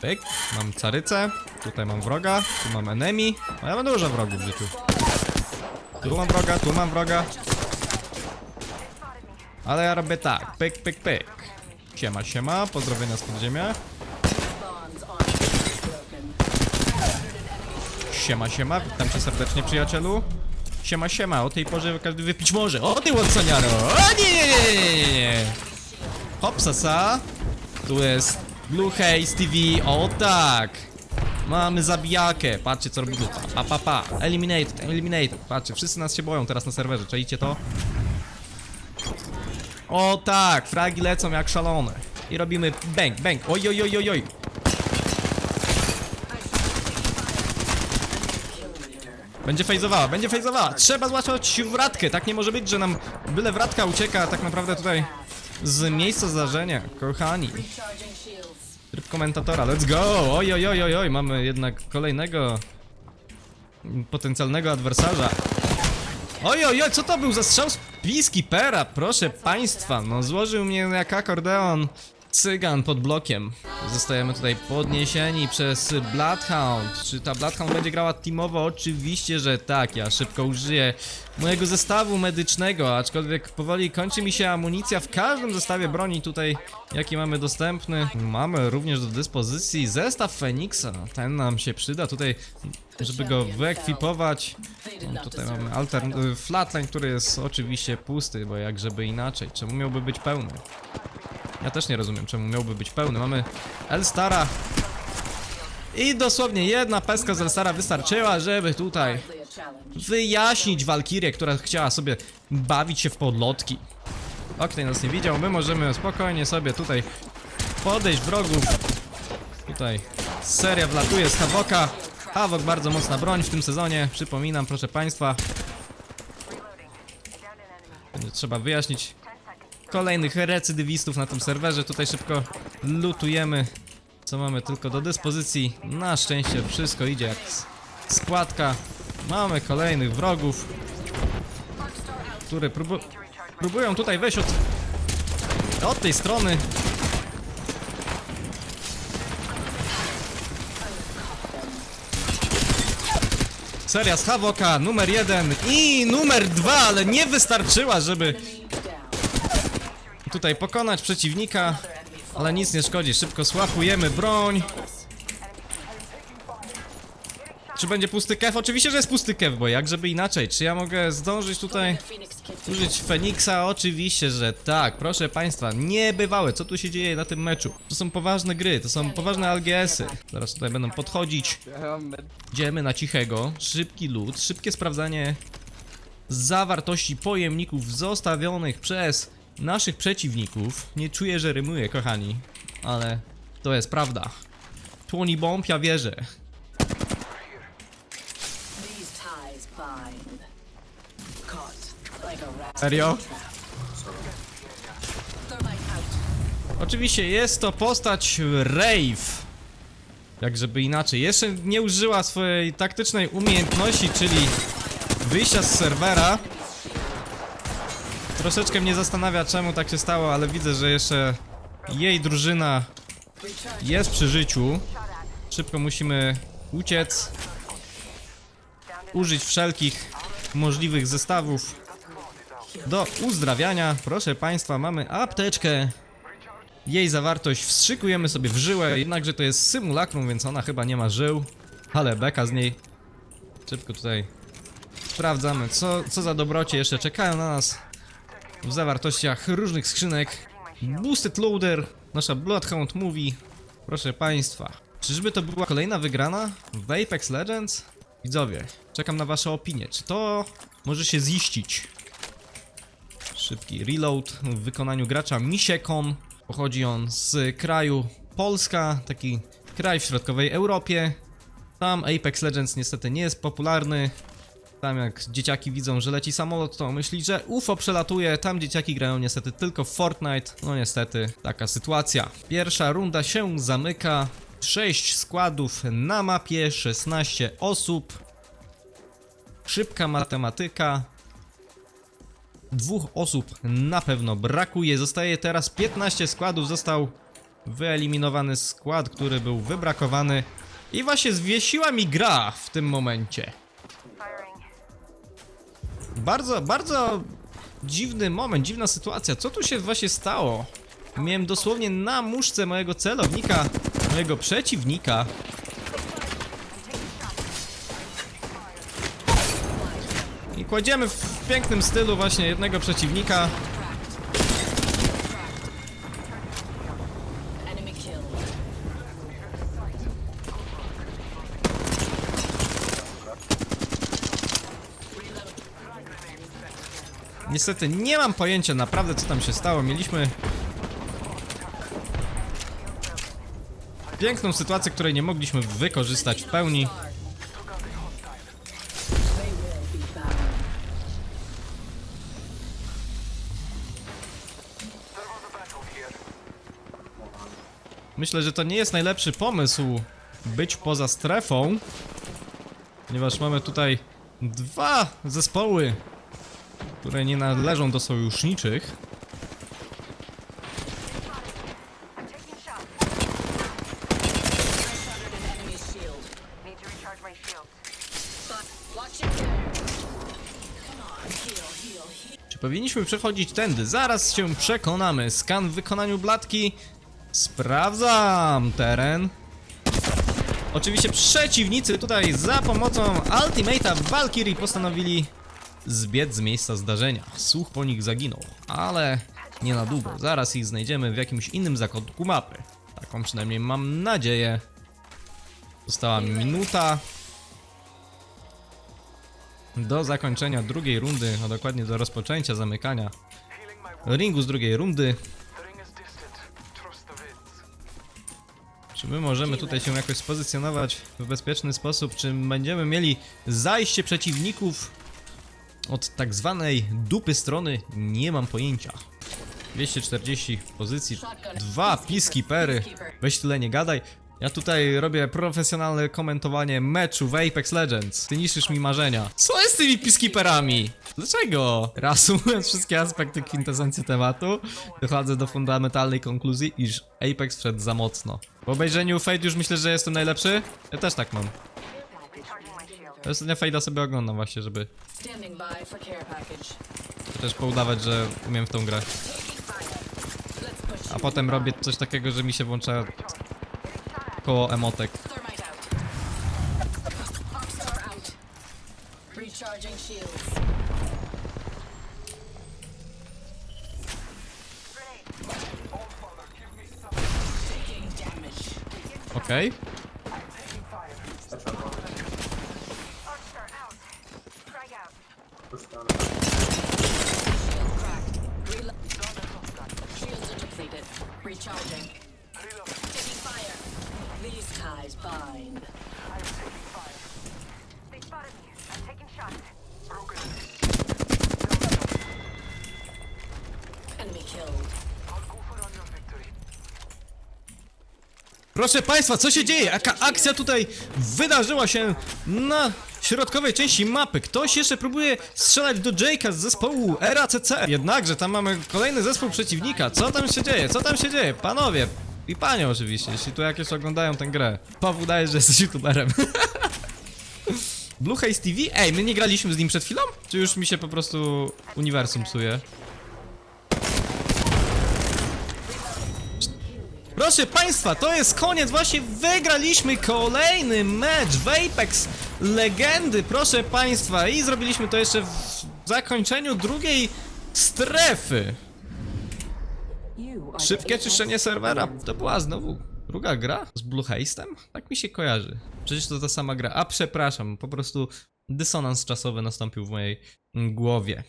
Pyk, mam carycę, tutaj mam wroga, tu mam enemy. A ja mam dużo wrogów w życiu. Tu mam wroga, tu mam wroga. Ale ja robię tak, pyk, pyk, pyk. Siema, siema, pozdrowienia z podziemia. Siema, siema, witam cię serdecznie przyjacielu. Siema, siema, o tej porze każdy wypić może. O ty Watsoniaro! O nie, nie, nie, nie, nie, nie. Hop, sasa. Tu jest Blue Haze TV, o tak. Mamy zabijakę, patrzcie co robimy. Pa, pa, pa, eliminate, eliminate. Patrzcie, wszyscy nas się boją teraz na serwerze, czajcie to? O tak, fragi lecą jak szalone. I robimy bang, bang, oj, oj, oj, oj, oj. Będzie fejzowała, będzie fejzowała. Trzeba złapać wratkę. Tak nie może być, że nam byle wratka ucieka tak naprawdę tutaj z miejsca zdarzenia. Kochani. Tryb komentatora, let's go! Oj, oj, oj, oj, oj, mamy jednak kolejnego potencjalnego adwersarza. Oj, oj, oj, co to był za strzał z Peacekeepera? Proszę państwa, no złożył mnie jak akordeon cygan pod blokiem. Zostajemy tutaj podniesieni przez Bloodhound. Czy ta Bloodhound będzie grała teamowo? Oczywiście, że tak. Ja szybko użyję mojego zestawu medycznego, aczkolwiek powoli kończy mi się amunicja w każdym zestawie broni tutaj, jaki mamy dostępny. Mamy również do dyspozycji zestaw Feniksa. Ten nam się przyda tutaj, żeby go wyekwipować. No, tutaj mamy altern... y, flatline, który jest oczywiście pusty, bo jak żeby inaczej. Czemu miałby być pełny? Ja też nie rozumiem, czemu miałby być pełny. Mamy Elstara. I dosłownie jedna peska z Elstara wystarczyła, żeby tutaj wyjaśnić Walkirię, która chciała sobie bawić się w podlotki. Okej, nas nie widział, my możemy spokojnie sobie tutaj podejść wrogów. Tutaj seria wlatuje z Havoka. Havok bardzo mocna broń w tym sezonie, przypominam proszę państwa. Będzie trzeba wyjaśnić kolejnych recydywistów na tym serwerze. Tutaj szybko lutujemy, co mamy tylko do dyspozycji. Na szczęście wszystko idzie jak składka. Mamy kolejnych wrogów, które próbu próbują tutaj wejść od, od tej strony. Seria z Havoka numer jeden i numer dwa, ale nie wystarczyła, żeby tutaj pokonać przeciwnika, ale nic nie szkodzi. Szybko słapujemy broń. Czy będzie pusty kef? Oczywiście, że jest pusty kef, bo jak żeby inaczej. Czy ja mogę zdążyć tutaj użyć Feniksa? Oczywiście, że tak. Proszę państwa, niebywałe. Co tu się dzieje na tym meczu? To są poważne gry, to są poważne LGS-y. Zaraz tutaj będą podchodzić. Idziemy na cichego. Szybki lód, szybkie sprawdzanie zawartości pojemników zostawionych przez naszych przeciwników. Nie czuję, że rymuję, kochani, ale to jest prawda. Tłoni bomb, ja wierzę. Serio? Oczywiście jest to postać Rave. Jak żeby inaczej. Jeszcze nie użyła swojej taktycznej umiejętności, czyli wyjścia z serwera. Troszeczkę mnie zastanawia czemu tak się stało, ale widzę, że jeszcze jej drużyna jest przy życiu. Szybko musimy uciec. Użyć wszelkich możliwych zestawów do uzdrawiania. Proszę Państwa, mamy apteczkę. Jej zawartość wstrzykujemy sobie w żyłę, jednakże to jest symulakrum, więc ona chyba nie ma żył. Ale beka z niej. Szybko tutaj sprawdzamy, co, co za dobrocie jeszcze czekają na nas w zawartościach różnych skrzynek. Boosted Loader, nasza Bloodhound mówi. Proszę Państwa, czyżby to była kolejna wygrana w Apex Legends? Widzowie, czekam na Wasze opinie. Czy to może się ziścić? Szybki reload w wykonaniu gracza Misiekon. Pochodzi on z kraju Polska, taki kraj w środkowej Europie. Tam Apex Legends niestety nie jest popularny. Tam jak dzieciaki widzą, że leci samolot, to myśli, że UFO przelatuje. Tam dzieciaki grają niestety tylko w Fortnite. No niestety, taka sytuacja. Pierwsza runda się zamyka. 6 składów na mapie, 16 osób. Szybka matematyka. Dwóch osób na pewno brakuje. Zostaje teraz 15 składów. Został wyeliminowany skład, który był wybrakowany. I właśnie zwiesiła mi gra w tym momencie. Bardzo, bardzo dziwny moment, dziwna sytuacja. Co tu się właśnie stało? Miałem dosłownie na muszce mojego celownika, mojego przeciwnika. I kładziemy w pięknym stylu właśnie jednego przeciwnika. Niestety nie mam pojęcia naprawdę co tam się stało. Mieliśmy piękną sytuację, której nie mogliśmy wykorzystać w pełni. Myślę, że to nie jest najlepszy pomysł być poza strefą, ponieważ mamy tutaj dwa zespoły, które nie należą do sojuszniczych. Czy powinniśmy przechodzić tędy? Zaraz się przekonamy. Skan w wykonaniu blatki. Sprawdzam teren. Oczywiście przeciwnicy tutaj za pomocą Ultimate'a Valkyrie postanowili zbiec z miejsca zdarzenia. Słuch po nich zaginął, ale nie na długo. Zaraz ich znajdziemy w jakimś innym zakątku mapy. Taką przynajmniej mam nadzieję. Została minuta do zakończenia drugiej rundy, a dokładnie do rozpoczęcia zamykania ringu z drugiej rundy. Czy my możemy tutaj się jakoś spozycjonować w bezpieczny sposób? Czy będziemy mieli zajście przeciwników od tak zwanej dupy strony? Nie mam pojęcia. 240 pozycji, dwa peacekeepery. Weź tyle nie gadaj. Ja tutaj robię profesjonalne komentowanie meczu w Apex Legends. Ty niszczysz mi marzenia. Co jest z tymi peacekeeperami? Dlaczego? Reasumując wszystkie aspekty kwintesencji tematu, dochodzę do fundamentalnej konkluzji, iż Apex wszedł za mocno. Po obejrzeniu Fade już myślę, że jestem najlepszy? Ja też tak mam. Ja ostatnio Fade'a sobie oglądam właśnie, żeby też poudawać, że umiem w tą grę. A potem robię coś takiego, że mi się włącza koło emotek. Thermite out. Recharging. Taking fire. These ties bind. I'm taking fire. They spotted me. I'm taking shots. Broken. Enemy killed. Proszę Państwa, co się dzieje? Jaka akcja tutaj wydarzyła się na środkowej części mapy? Ktoś jeszcze próbuje strzelać do Jake'a z zespołu RACC. Jednakże tam mamy kolejny zespół przeciwnika. Co tam się dzieje? Co tam się dzieje? Panowie i panie oczywiście, jeśli tu jakieś oglądają tę grę. Paweł daje, że jesteś youtuberem. Blue Haze TV? Ej, my nie graliśmy z nim przed chwilą? Czy już mi się po prostu uniwersum psuje? Proszę Państwa, to jest koniec, właśnie wygraliśmy kolejny mecz w Apex Legendy, proszę Państwa, i zrobiliśmy to jeszcze w zakończeniu drugiej strefy. Szybkie czyszczenie serwera, to była znowu druga gra z Blue Haste'em? Tak mi się kojarzy. Przecież to ta sama gra, a przepraszam, po prostu dysonans czasowy nastąpił w mojej głowie.